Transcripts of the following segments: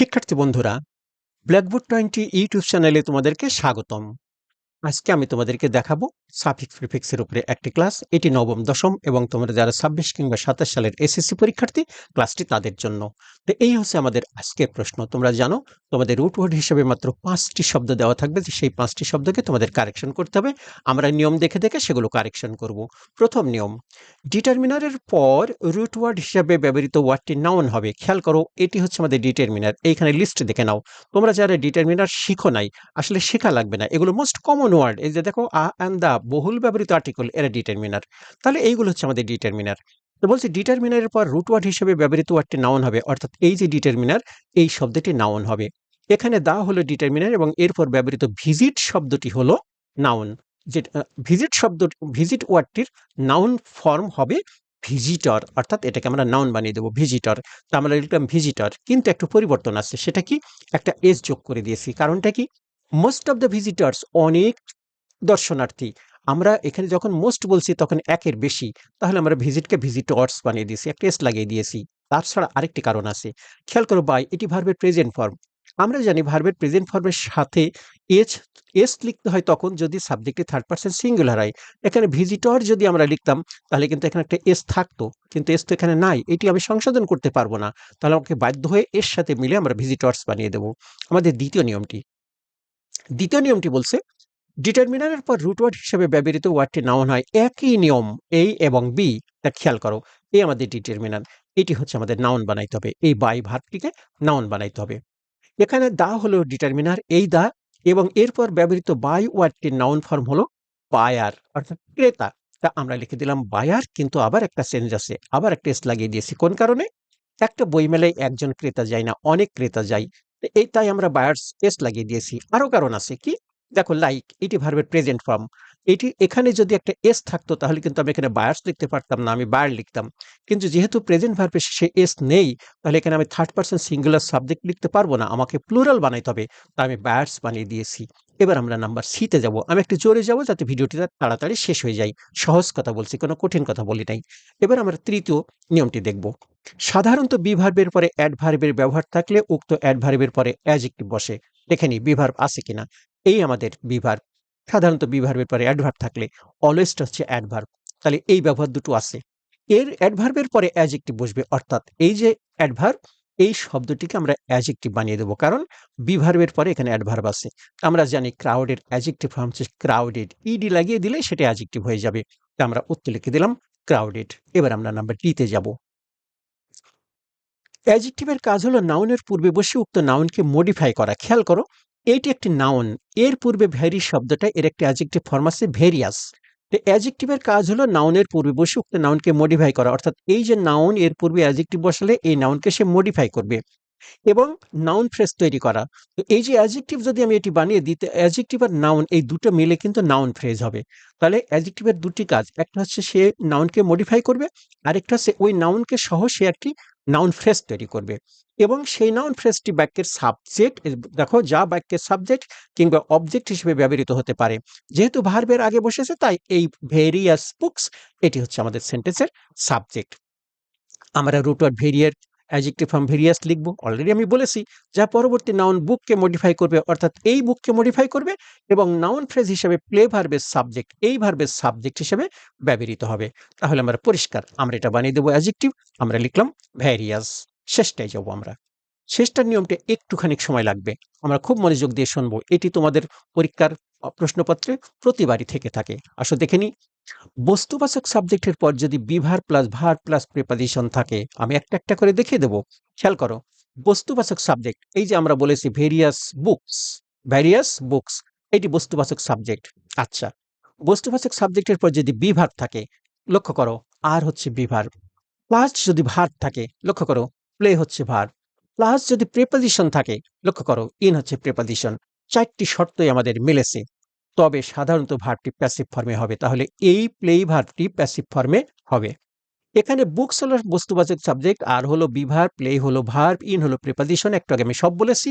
শিক্ষার্থী বন্ধুরা blackboard twenty YouTube চ্যানেলে তোমাদেরকে স্বাগতম। আজকে আমি তোমাদেরকে দেখাবো সাফিক্স প্রিফিক্সের উপরে একটি ক্লাস। এটি নবম, দশম এবং তোমরা যারা ছাব্বিশ কিংবা সাতাশ সালের এসএসসি পরীক্ষার্থী, ক্লাসটি তাদের জন্য। তো এই হচ্ছে আমাদের আজকের প্রশ্ন। তোমরা জানো, তোমাদের রুট ওয়ার্ড হিসেবে মাত্র পাঁচটি শব্দ দেওয়া থাকবে যে সেই পাঁচটি শব্দকে তোমাদের কারেকশন করতে হবে। আমরা নিয়ম দেখে দেখে সেগুলো কারেকশন করব। প্রথম নিয়ম ডিটারমিনারের পর রুট ওয়ার্ড হিসাবে ব্যবহৃত ওয়ার্ডটি নাউন হবে। খেয়াল করো, এটি হচ্ছে আমাদের ডিটারমিনার এইখানে লিস্ট দেখে নাও। তোমরা যারা ডিটারমিনার শিখো নাই, আসলে শেখা লাগবে না। এগুলো মোস্ট কমন ওয়ার্ড এই যে দেখো, আ অ্যান্ড দা বহুল ব্যবহৃত আর্টিকেল এরা ডিটারমিনার তাহলে এইগুলো হচ্ছে আমাদের ডিটারমিনার তো বলছি ডিটারমিনারের পর রুট ওয়ার্ড হিসেবে ব্যবহৃত ওয়ার্ডটি নাউন হবে, অর্থাৎ এই যে ডিটারমিনার এই শব্দটি নাউন হবে। এখানে দা হলো ডিটারমিনার এবং এরপর ব্যবহৃত ভিজিট শব্দটি হলো নাউন যে ভিজিট শব্দ ভিজিট ওয়ার্ডটির নাউন ফর্ম হবে ভিজিটর অর্থাৎ এটাকে আমরা নাউন বানিয়ে দেবো ভিজিটর তা আমরা লিখলাম ভিজিটর কিন্তু একটু পরিবর্তন আছে। সেটা কি? একটা এস যোগ করে দিয়েছি। কারণটা কি? মোস্ট অফ দ্য ভিজিটার্স অনেক দর্শনার্থী। আমরা এখানে যখন মোস্ট বলছি, তখন একের বেশি। তাহলে আমরা ভিজিটকে ভিজিটর্স বানিয়ে দিয়েছি, একটা এস লাগিয়ে দিয়েছি। তার ছাড়া আরেকটি কারণ আছে। খেয়াল করো বাই এটি ভার্বের প্রেজেন্ট ফর্ম আমরা জানি ভার্বের প্রেজেন্ট ফর্মের সাথে এস এস লিখতে হয় তখন যদি সাবজেক্টে থার্ড পার্সন সিঙ্গুলার হয়। এখানে ভিজিটর যদি আমরা লিখতাম, তাহলে কিন্তু এখানে একটা এস থাকতো। কিন্তু এস তো এখানে নাই। এটি আমি সংশোধন করতে পারব না। তাহলে আমাকে বাধ্য হয়ে এর সাথে মিলে আমরা ভিজিটর্স বানিয়ে দেবো। আমাদের দ্বিতীয় নিয়মটি। দ্বিতীয় নিয়মটি বলছে ডিটারমিনারের পর রুট ওয়ার্ড হিসেবে ব্যবহৃত ওয়ার্ডটি নাউন হয় একই নিয়ম এই এবং বি তা খেয়াল করো এই আমাদের ডিটারমিনার এটি হচ্ছে আমাদের নাউন বানাইতে হবে, এই বাই ভার্বটিকে নাউন বানাইতে হবে। এখানে দা হলো ডিটারমিনার এই দা, এবং এরপর ব্যবহৃত বাই ওয়ার্ডটির নাউন ফর্ম হলো বায়ার অর্থাৎ ক্রেতা। তা আমরা লিখে দিলাম বায়ার কিন্তু আবার একটা চেঞ্জ আছে, আবার একটা এস লাগিয়ে দিয়েছি, কোন কারণে? একটা বই মেলায় একজন ক্রেতা যায় না, অনেক ক্রেতা যায় এই তাই আমরা বায়ার্স এস লাগিয়ে দিয়েছি। আরও কারণ আছে কি? দেখো লাইক এটি ভার্বের প্রেজেন্ট ফর্ম এটি এখানে যদি একটা এস থাকতো, তাহলে কিন্তু আমি এখানে বায়ার্স লিখতে পারতাম না, আমি বায়ার লিখতাম। কিন্তু যেহেতু প্রেজেন্ট ভার্বে সে এস নেই, তাহলে এখানে আমি থার্ড পার্সন সিঙ্গুলার সাবজেক্ট লিখতে পারব না, আমাকে প্লুরাল বানাইতে হবে। তা আমি বায়ার্স বানিয়ে দিয়েছি। এবার আমরা নাম্বার সিতে যাব। আমি একটু জোরে যাব যাতে ভিডিওটি তাড়াতাড়ি শেষ হয়ে যায়। সহজ কথা বলছি, কোনো কঠিন কথা বলি নাই। এবার আমরা তৃতীয় নিয়মটি দেখব। সাধারণত বিভার্বের পরে অ্যাডভার্বের ব্যবহার থাকলে উক্ত অ্যাডভার্বের পরে অ্যাজেক্টিভ বসে। দেখে নি বিভার্ব আছে কিনা। এই আমাদের বিভার্ব। সাধারণত বিভার্বের পরে অ্যাডভার্ব থাকলে অলওয়েজটা হচ্ছে অ্যাডভার্ব তাহলে এই ব্যবহার দুটো আছে। এর অ্যাডভার্বের পরে অ্যাজেক্টিভ বসবে, অর্থাৎ এই যে অ্যাডভার্ব এই শব্দটিকে আমরা অ্যাজেক্টিভ বানিয়ে দেবো, কারণ বিভার্বের পরে এখানে অ্যাডভার্ব আছে। আমরা জানি ক্রাউডের অ্যাজেক্টিভ ফর্ম হচ্ছে ক্রাউডেড ইডি লাগিয়ে দিলে সেটা অ্যাজেক্টিভ হয়ে যাবে। তা আমরা উত্তর লিখে দিলাম ক্রাউডেড এবার আমরা নাম্বার ডিতে যাব। অ্যাজেক্টিভের কাজ হলো নাউনের পূর্বে বসে উক্ত নাউনকে মডিফাই করা। খেয়াল করো এটি একটি নাউন এর পূর্বে ভ্যারি শব্দটা, এর একটি অ্যাজেক্টিভ ফর্ম আছে ভেরিয়াস তো অ্যাজেক্টিভের কাজ হলো নাউনের পূর্বে বসে উক্ত নাউনকে মডিফাই করা। অর্থাৎ এই যে নাউন এর পূর্বে অ্যাজেক্টিভ বসালে এই নাউনকে সে মডিফাই করবে। এবং নাউন ফ্রেজ তৈরি করা। তো এই যে অ্যাজেক্টিভ যদি আমি এটি বানিয়ে দিতে অ্যাজেক্টিভ আর নাউন এই দুটো মিলে কিন্তু নাউন ফ্রেজ হবে। তাহলে অ্যাজেক্টিভের দুটি কাজ, একটা হচ্ছে সে নাউনকে মডিফাই করবে, আরেকটা হচ্ছে ওই নাউনকে সহ সে একটি নাউন ফ্রেজ তৈরি করবে। এবং সেই নাউন ফ্রেজটি বাক্যের সাবজেক্ট দেখো যা বাক্যের সাবজেক্ট কিংবা অবজেক্ট হিসেবে ব্যবহৃত হতে পারে। যেহেতু ভার্বের আগে বসেছে, তাই এই ভেরিয়াস বুকস এটি হচ্ছে আমাদের সেন্টেন্সের সাবজেক্ট আমরা রুটওয়ার্ড ভেরিয়ার অ্যাজেক্টিভ ফর্ম ভেরিয়াস লিখব। অলরেডি আমি বলেছি, যা পরবর্তী নাউন বুককে মডিফাই করবে, অর্থাৎ এই বুককে মডিফাই করবে এবং নাউন ফ্রেজ হিসেবে প্লে ভার্বের সাবজেক্ট এই ভার্বের সাবজেক্ট হিসেবে ব্যবহৃত হবে। তাহলে আমরা পরিষ্কার, আমরা এটা বানিয়ে দেবো অ্যাজেক্টিভ আমরা লিখলাম ভ্যারিয়াস শেষটায় যাব আমরা। শেষটার নিয়মটা একটুখানি সময় লাগবে। আমরা খুব মনোযোগ দিয়ে শুনব। এটি তোমাদের পরীক্ষার প্রশ্নপত্রে প্রতিবারই থেকে থাকে। আসো দেখে নিই। বস্তুবাচক সাবজেক্টের পর যদি বিভার প্লাস ভার প্লাস প্রিপাজিশন থাকে, আমি একটা একটা করে দেখিয়ে দেবো। খেয়াল করো, বস্তুবাচক সাবজেক্ট, এই যে আমরা বলেছি ভেরিয়াস বুকস ভ্যারিয়াস বুকস এটি বস্তুবাচক সাবজেক্ট। আচ্ছা বস্তুবাচক সাবজেক্টের পর যদি বিভার থাকে, লক্ষ্য করো, আর হচ্ছে বিভার। প্লাস যদি ভার থাকে, লক্ষ্য করো প্লে হচ্ছে ভার প্লাস যদি প্রেপাজিশন থাকে, লক্ষ্য করো ইন হচ্ছে প্রেপাজিশন চারটি শর্তই আমাদের মিলেছে। তবে সাধারণত ভার্বটি প্যাসিভ ফর্মে হবে। তাহলে এই প্লেই ভার্বটি প্যাসিভ ফর্মে হবে। এখানে বুকস হলো বস্তুবাচক সাবজেক্ট আর হলো বিভার প্লে হলো ভার্ব ইন হলো প্রিপোজিশন একটু আগে আমি সব বলেছি।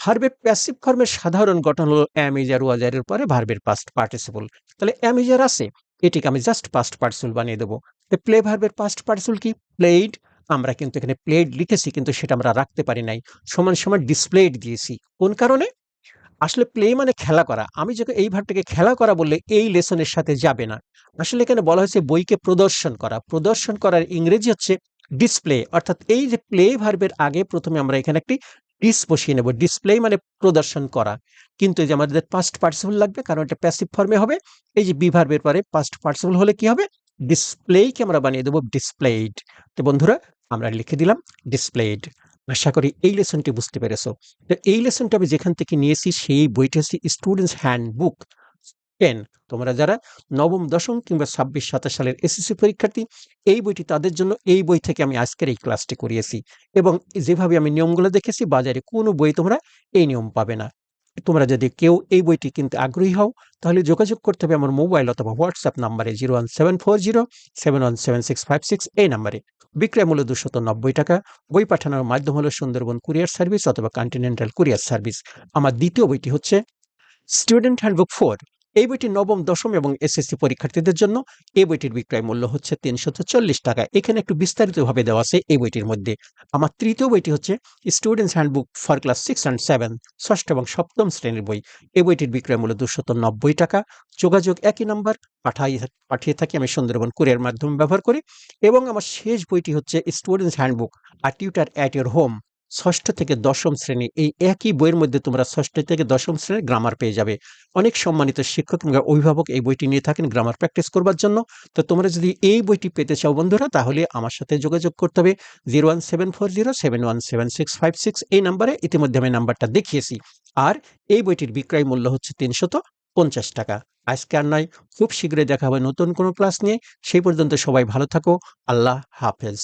ভার্বের প্যাসিভ ফর্মের সাধারণ গঠন হলো অ্যামেজার ওয়াজারের পরে ভার্বের পাস্ট পার্টিসিপল তাহলে অ্যামেজার আছে। এটিকে আমি জাস্ট পাস্ট পার্টিসিপল বানিয়ে দেবো। প্লে ভার্বের পাস্ট পার্টিসিপল কি? প্লেড আমরা কিন্তু এখানে প্লেড লিখেছি, কিন্তু সেটা আমরা রাখতে পারি নাই। সমান সমান ডিসপ্লেড দিয়েছি। কোন কারণে? আসলে প্লে মানে খেলা করা। আমি যখন এই ভাবটাকে খেলা করা বললে এই লেসনের সাথে যাবে না। আসলে এখানে বলা হয়েছে বইকে প্রদর্শন করা। প্রদর্শন করার ইংরেজি হচ্ছে ডিসপ্লে অর্থাৎ এই যে প্লে ভার্বের আগে প্রথমে আমরা এখানে একটি ডিস বসিয়ে নেব। ডিসপ্লে মানে প্রদর্শন করা। কিন্তু এই যে আমাদের পাস্ট পার্টিসিপল লাগবে, কারণ এটা প্যাসিভ ফর্মে হবে। এই যে বি ভার্বের পরে পাস্ট পার্টিসিপল হলে কি হবে? ডিসপ্লেকে আমরা বানিয়ে দেবো ডিসপ্লেড তো বন্ধুরা, আমরা লিখে দিলাম ডিসপ্লেড আশা করি এই লেসনটি বুঝতে পেরেছ। তো এই লেসনটা আমি যেখান থেকে নিয়েছি, সেই বইটা হচ্ছে স্টুডেন্টস হ্যান্ড বুক টেন তোমরা যারা নবম, দশম কিংবা ছাব্বিশ, সাতাশ সালের এসএসসি পরীক্ষার্থী, এই বইটি তাদের জন্য এই বই থেকে আমি আজকের এই ক্লাসটি করিয়েছি। এবং যেভাবে আমি নিয়মগুলো দেখেছি, বাজারে কোনো বই তোমরা এই নিয়ম পাবে না। তোমরা যদি কেউ এই বইটি কিনতে আগ্রহী হও, তাহলে যোগাযোগ করতে হবে আমার মোবাইল অথবা হোয়াটসঅ্যাপ নাম্বারে zero one seven four zero, seven one seven six five six, এই নাম্বারে। বিক্রয় মূল্য দুশত নব্বই টাকা। বই পাঠানোর মাধ্যম হলো সুন্দরবন কুরিয়ার সার্ভিস অথবা কন্টিনেন্টাল কুরিয়ার সার্ভিস। আমার দ্বিতীয় বইটি হচ্ছে স্টুডেন্ট হ্যান্ডবুক ফোর। এই বইটি নবম, দশম এবং এসএসসি পরীক্ষার্থীদের জন্য। এই বইটির বিক্রয় মূল্য হচ্ছে তিনশত চল্লিশ টাকা। এখানে একটু বিস্তারিতভাবে দেওয়া আছে এই বইটির মধ্যে। আমার তৃতীয় বইটি হচ্ছে students handbook for class six and seven ষষ্ঠ এবং সপ্তম শ্রেণির বই। এই বইটির বিক্রয় মূল্য দুশত নব্বই টাকা। যোগাযোগ একই নাম্বার, পাঠাই, পাঠিয়ে থাকি আমি সুন্দরবন কুরিয়ার মাধ্যমে ব্যবহার করি। এবং আমার শেষ বইটি হচ্ছে স্টুডেন্টস হ্যান্ডবুক আর টিউটার অ্যাট ইউর হোম ষষ্ঠ থেকে দশম শ্রেণি, এই একই বইয়ের মধ্যে তোমরা ষষ্ঠ থেকে দশম শ্রেণির গ্রামার পেয়ে যাবে। অনেক সম্মানিত শিক্ষক কিংবা অভিভাবক এই বইটি নিয়ে থাকেন গ্রামার প্র্যাকটিস করবার জন্য। তো তোমরা যদি এই বইটি পেতে চাও বন্ধুরা, তাহলে আমার সাথে যোগাযোগ করতে হবে zero one seven four zero, seven one seven six five six, এই নাম্বারে ইতিমধ্যে আমি নাম্বারটা দেখিয়েছি। আর এই বইটির বিক্রয় মূল্য হচ্ছে তিনশত পঞ্চাশ টাকা। আজকে আর নয়, খুব শীঘ্রই দেখা হবে নতুন কোনো ক্লাস নিয়ে। সেই পর্যন্ত সবাই ভালো থাকো। আল্লাহ হাফেজ।